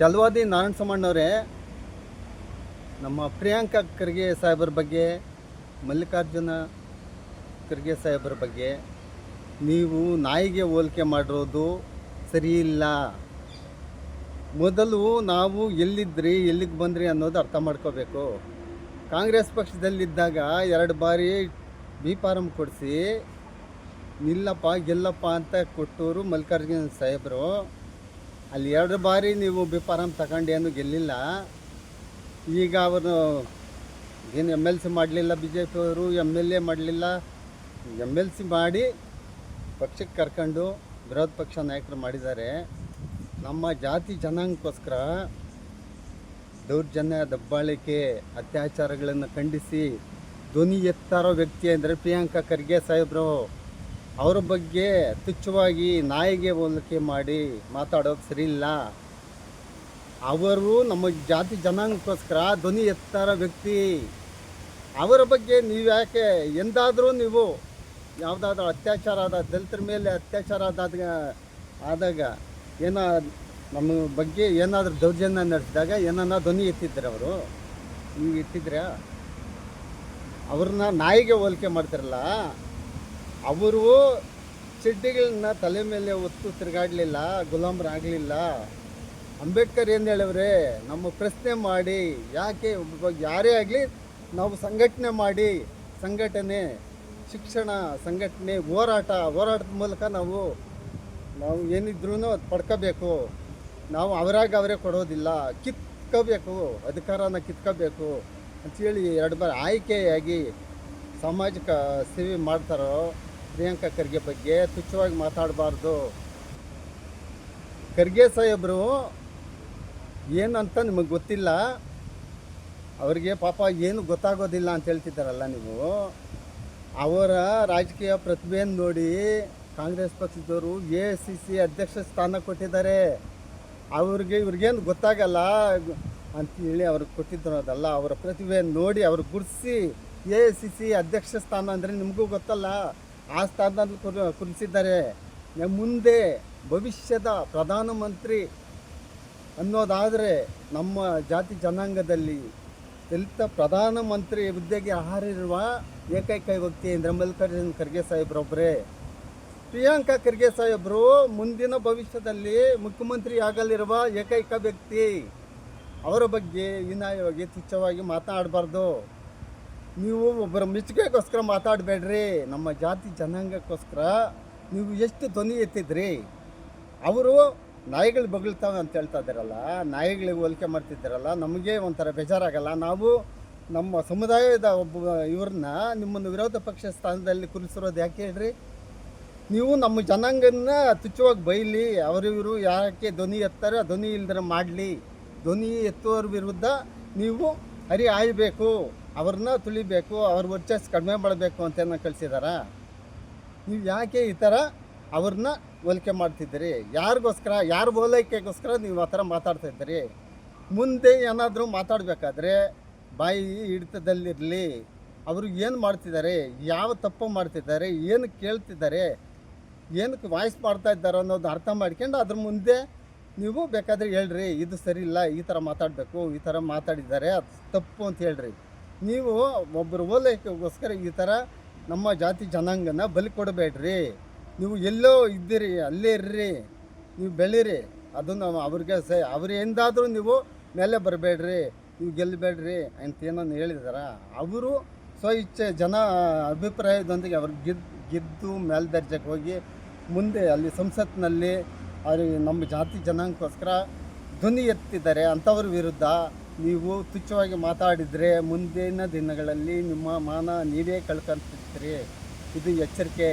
ಜಲವಾದಿ ನಾರಾಯಣ ಸಮ್ಮಣ್ಣವರೇ ನಮ್ಮ ಪ್ರಿಯಾಂಕಾ ಖರ್ಗೆ ಸಾಹೇಬರ ಬಗ್ಗೆ, ಮಲ್ಲಿಕಾರ್ಜುನ ಖರ್ಗೆ ಸಾಹೇಬರ ಬಗ್ಗೆ ನೀವು ನಾಯಿಗೆ ಹೋಲಿಕೆ ಮಾಡಿರೋದು ಸರಿಯಿಲ್ಲ ಮೊದಲು ನಾವು ಎಲ್ಲಿದ್ರಿ, ಎಲ್ಲಿಗೆ ಬಂದ್ರಿ ಅನ್ನೋದು ಅರ್ಥ ಮಾಡ್ಕೋಬೇಕು. ಕಾಂಗ್ರೆಸ್ ಪಕ್ಷದಲ್ಲಿದ್ದಾಗ ಎರಡು ಬಾರಿ ಬಿ ಫಾರಮ್ ಕೊಡಿಸಿ, ನಿಲ್ಲಪ್ಪ ಗೆಲ್ಲಪ್ಪ ಅಂತ ಕೊಟ್ಟವರು ಮಲ್ಲಿಕಾರ್ಜುನ ಸಾಹೇಬರು. ಅಲ್ಲಿ ಎರಡು ಬಾರಿ ನೀವು ಬಿ ಫಾರಮ್ ತಗೊಂಡು ಏನು ಗೆಲ್ಲಿಲ್ಲ. ಈಗ ಅವರು ಏನು ಎಂ ಎಲ್ ಸಿ ಮಾಡಲಿಲ್ಲ ಬಿ ಜೆ ಪಿಯವರು ಎಂ ಎಲ್ ಎ ಮಾಡಲಿಲ್ಲ. ಎಂ ಎಲ್ ಸಿ ಮಾಡಿ ಪಕ್ಷಕ್ಕೆ ಕರ್ಕೊಂಡು ವಿರೋಧ ಪಕ್ಷ ನಾಯಕರು ಮಾಡಿದ್ದಾರೆ. ನಮ್ಮ ಜಾತಿ ಜನಾಂಗಕ್ಕೋಸ್ಕರ ದೌರ್ಜನ್ಯ, ದಬ್ಬಾಳಿಕೆ, ಅತ್ಯಾಚಾರಗಳನ್ನು ಖಂಡಿಸಿ ಧ್ವನಿ ಎತ್ತಾರೋ ವ್ಯಕ್ತಿ ಅಂದರೆ ಪ್ರಿಯಾಂಕಾ ಖರ್ಗೆ ಸಾಹೇಬರು. ಅವರ ಬಗ್ಗೆ ತುಚ್ಛವಾಗಿ ನಾಯಿಗೆ ಹೋಲಿಕೆ ಮಾಡಿ ಮಾತಾಡೋದು ಸರಿ ಇಲ್ಲ. ಅವರು ನಮ್ಮ ಜಾತಿ ಜನಾಂಗಕ್ಕೋಸ್ಕರ ಧ್ವನಿ ಎತ್ತಾರ ವ್ಯಕ್ತಿ. ಅವರ ಬಗ್ಗೆ ನೀವು ಯಾಕೆ ಎಂದಾದರೂ ನೀವು ಯಾವುದಾದ್ರೂ ಅತ್ಯಾಚಾರ ಆದ, ದಲಿತರ ಮೇಲೆ ಅತ್ಯಾಚಾರ ಆದಾಗ ಆದಾಗ ಏನೋ ನಮ್ಮ ಬಗ್ಗೆ ಏನಾದರೂ ದೌರ್ಜನ್ಯ ನಡೆಸಿದಾಗ ಏನನ್ನ ಧ್ವನಿ ಎತ್ತಿದ್ರೆ ಅವರು? ನೀವು ಎತ್ತಿದ್ರಾ ಅವ್ರನ್ನ ನಾಯಿಗೆ ಹೋಲಿಕೆ ಮಾಡ್ತಿರಲ್ಲ? ಅವರು ಚಡ್ಡಿಗಳನ್ನ ತಲೆ ಮೇಲೆ ಒತ್ತು ತಿರುಗಾಡಲಿಲ್ಲ ಗುಲಾಮರಾಗಲಿಲ್ಲ ಅಂಬೇಡ್ಕರ್ ಏನು ಹೇಳವ್ರೆ ನಮ್ಮ ಪ್ರಶ್ನೆ ಮಾಡಿ, ಯಾಕೆ ಯಾರೇ ಆಗಲಿ ನಾವು ಸಂಘಟನೆ ಮಾಡಿ, ಸಂಘಟನೆ, ಶಿಕ್ಷಣ ಸಂಘಟನೆ, ಹೋರಾಟ, ಹೋರಾಟದ ಮೂಲಕ ನಾವು ನಾವು ಏನಿದ್ರೂ ಅದು ಪಡ್ಕೋಬೇಕು. ನಾವು ಅವರಾಗಿ ಅವರೇ ಕೊಡೋದಿಲ್ಲ. ಕಿತ್ಕೋಬೇಕು, ಅಧಿಕಾರನ ಕಿತ್ಕೋಬೇಕು. ಅಂಥೇಳಿ ಎರಡು ಬಾರಿ ಆಯ್ಕೆಯಾಗಿ ಸಾಮಾಜಿಕ ಸೇವೆ ಮಾಡ್ತಾರೋ ಪ್ರಿಯಾಂಕಾ ಖರ್ಗೆ ಬಗ್ಗೆ ತುಚ್ಛವಾಗಿ ಮಾತಾಡಬಾರ್ದು. ಖರ್ಗೆ ಸಾಹೇಬರು ಏನಂತ ನಿಮಗೆ ಗೊತ್ತಿಲ್ಲ. ಅವರಿಗೆ ಪಾಪ ಏನು ಗೊತ್ತಾಗೋದಿಲ್ಲ ಅಂತ ಹೇಳ್ತಿದ್ದಾರಲ್ಲ ನೀವು. ಅವರ ರಾಜಕೀಯ ಪ್ರತಿಭೆಯನ್ನು ನೋಡಿ ಕಾಂಗ್ರೆಸ್ ಪಕ್ಷದವರು ಎ ಸಿ ಸಿ ಅಧ್ಯಕ್ಷ ಸ್ಥಾನ ಕೊಟ್ಟಿದ್ದಾರೆ. ಅವ್ರಿಗೆ ಇವ್ರಿಗೇನು ಗೊತ್ತಾಗಲ್ಲ ಅಂತೇಳಿ ಅವ್ರಿಗೆ ಕೊಟ್ಟಿದ್ದರೋದಲ್ಲ, ಅವರ ಪ್ರತಿಭೆಯನ್ನು ನೋಡಿ ಅವ್ರು ಗುರ್ಸಿ ಎ ಸಿ ಸಿ ಅಧ್ಯಕ್ಷ ಸ್ಥಾನ ಅಂದರೆ ನಿಮಗೂ ಗೊತ್ತಲ್ಲ. ಆ ಸ್ಥಾನದಲ್ಲಿ ಕುರ್ ಕುರಿಸಿದ್ದಾರೆ. ಮುಂದೆ ಭವಿಷ್ಯದ ಪ್ರಧಾನಮಂತ್ರಿ ಅನ್ನೋದಾದರೆ ನಮ್ಮ ಜಾತಿ ಜನಾಂಗದಲ್ಲಿ ದಲಿತ ಪ್ರಧಾನಮಂತ್ರಿ ಹುದ್ದೆಗೆ ಹಾರಿರುವ ಏಕೈಕ ವ್ಯಕ್ತಿ ಅಂದರೆ ಮಲ್ಲಿಕಾರ್ಜುನ್ ಖರ್ಗೆ ಸಾಹೇಬ್ರೊಬ್ಬರೇ ಪ್ರಿಯಾಂಕಾ ಖರ್ಗೆ ಸಾಹೇಬರು ಮುಂದಿನ ಭವಿಷ್ಯದಲ್ಲಿ ಮುಖ್ಯಮಂತ್ರಿ ಆಗಲಿರುವ ಏಕೈಕ ವ್ಯಕ್ತಿ. ಅವರ ಬಗ್ಗೆ ಹೀನಾಯವಾಗಿ ತುಚ್ಛವಾಗಿ ಮಾತನಾಡಬಾರ್ದು ನೀವು ಒಬ್ಬರ ಮೆಚ್ಚುಗೆಗೋಸ್ಕರ ಮಾತಾಡಬೇಡ್ರಿ. ನಮ್ಮ ಜಾತಿ ಜನಾಂಗಕ್ಕೋಸ್ಕರ ನೀವು ಎಷ್ಟು ಧ್ವನಿ ಎತ್ತಿದ್ರಿ? ಅವರು ನಾಯಿಗಳು ಬಗಳ್ತಾವೆ ಅಂತ ಹೇಳ್ತಾ ಇದ್ದಾರಲ್ಲ, ನಾಯಿಗಳಿಗೆ ಹೋಲಿಕೆ ಮಾಡ್ತಿದ್ದಾರಲ್ಲ, ನಮಗೆ ಒಂಥರ ಬೇಜಾರಾಗಲ್ಲ? ನಾವು ನಮ್ಮ ಸಮುದಾಯದ ಒಬ್ಬ ಇವ್ರನ್ನ ನಿಮ್ಮನ್ನು ವಿರೋಧ ಪಕ್ಷ ಸ್ಥಾನದಲ್ಲಿ ಕುರಿಸಿರೋದು ಯಾಕೆ ಹೇಳ್ರಿ? ನೀವು ನಮ್ಮ ಜನಾಂಗನ ತುಚ್ಚವಾಗಿ ಬೈಲಿ ಅವರಿವರು ಯಾಕೆ ಧ್ವನಿ ಎತ್ತಾರೆ, ಧ್ವನಿ ಇಲ್ದರೆ ಮಾಡಲಿ. ಧ್ವನಿ ಎತ್ತುವವ್ರ ವಿರುದ್ಧ ನೀವು ಹರಿ ಆಯ್ಬೇಕು. ಅವ್ರನ್ನ ತುಳಿಬೇಕು, ಅವ್ರ ವರ್ಚಸ್ ಕಡಿಮೆ ಮಾಡಬೇಕು ಅಂತ ಕಳಿಸಿದಾರ. ನೀವು ಯಾಕೆ ಈ ಥರ ಅವ್ರನ್ನ ಹೋಲಿಕೆ ಮಾಡ್ತಿದ್ದೀರಿ? ಯಾರಿಗೋಸ್ಕರ, ಯಾರ ಓಲೈಕೆಗೋಸ್ಕರ ನೀವು ಆ ಥರ ಮಾತಾಡ್ತಿದ್ದೀರಿ ಮುಂದೆ ಏನಾದರೂ ಮಾತಾಡಬೇಕಾದ್ರೆ ಬಾಯಿ ಹಿಡಿತದಲ್ಲಿರಲಿ. ಅವರು ಏನು ಮಾಡ್ತಿದ್ದಾರೆ? ಯಾವ ತಪ್ಪು ಮಾಡ್ತಿದ್ದಾರೆ? ಏನು ಕೇಳ್ತಿದ್ದಾರೆ? ಏನಕ್ಕೆ ವಾಯ್ಸ್ ಮಾಡ್ತಾ ಇದ್ದಾರೆ ಅನ್ನೋದು ಅರ್ಥ ಮಾಡ್ಕೊಂಡು ಅದ್ರ ಮುಂದೆ ನೀವು ಬೇಕಾದರೆ ಹೇಳ್ರಿ, ಇದು ಸರಿ ಇಲ್ಲ, ಈ ಥರ ಮಾತಾಡಬೇಕು, ಈ ಥರ ಮಾತಾಡಿದ್ದಾರೆ, ಅದು ತಪ್ಪು ಅಂತ ಹೇಳ್ರಿ. ನೀವು ಒಬ್ಬರು ಓಲೈಕೆಗೋಸ್ಕರ ಈ ಥರ ನಮ್ಮ ಜಾತಿ ಜನಾಂಗನ ಬಲಿ ಕೊಡಬೇಡ್ರಿ. ನೀವು ಎಲ್ಲೋ ಇದ್ದೀರಿ, ಅಲ್ಲೇ ಇರ್ರಿ, ನೀವು ಬೆಳೀರಿ. ಅದನ್ನು ಅವ್ರಿಗೆ ಸ ಅವ್ರಿಂದಾದರೂ ನೀವು ಮೇಲೆ ಬರಬೇಡ್ರಿ, ನೀವು ಗೆಲ್ಲಬೇಡ್ರಿ ಅಂತ ಏನನ್ನು ಹೇಳಿದಾರ? ಅವರು ಸ್ವ ಇಚ್ಛೆ ಜನ ಅಭಿಪ್ರಾಯದೊಂದಿಗೆ ಅವ್ರು ಗೆದ್ದು ಗೆದ್ದು ಮೇಲ್ದರ್ಜೆಗೆ ಹೋಗಿ ಮುಂದೆ ಅಲ್ಲಿ ಸಂಸತ್ನಲ್ಲಿ ಅವ್ರಿಗೆ ನಮ್ಮ ಜಾತಿ ಜನಾಂಗಕ್ಕೋಸ್ಕರ ಧ್ವನಿ ಎತ್ತಿದ್ದಾರೆ ಅಂಥವ್ರ ವಿರುದ್ಧ ನೀವು ತುಚ್ಛವಾಗಿ ಮಾತಾಡಿದರೆ ಮುಂದಿನ ದಿನಗಳಲ್ಲಿ ನಿಮ್ಮ ಮಾನ ನೀವೇ ಕಳ್ಕೊಂತಿರ್ತೀರಿ. ಇದು ಎಚ್ಚರಿಕೆ.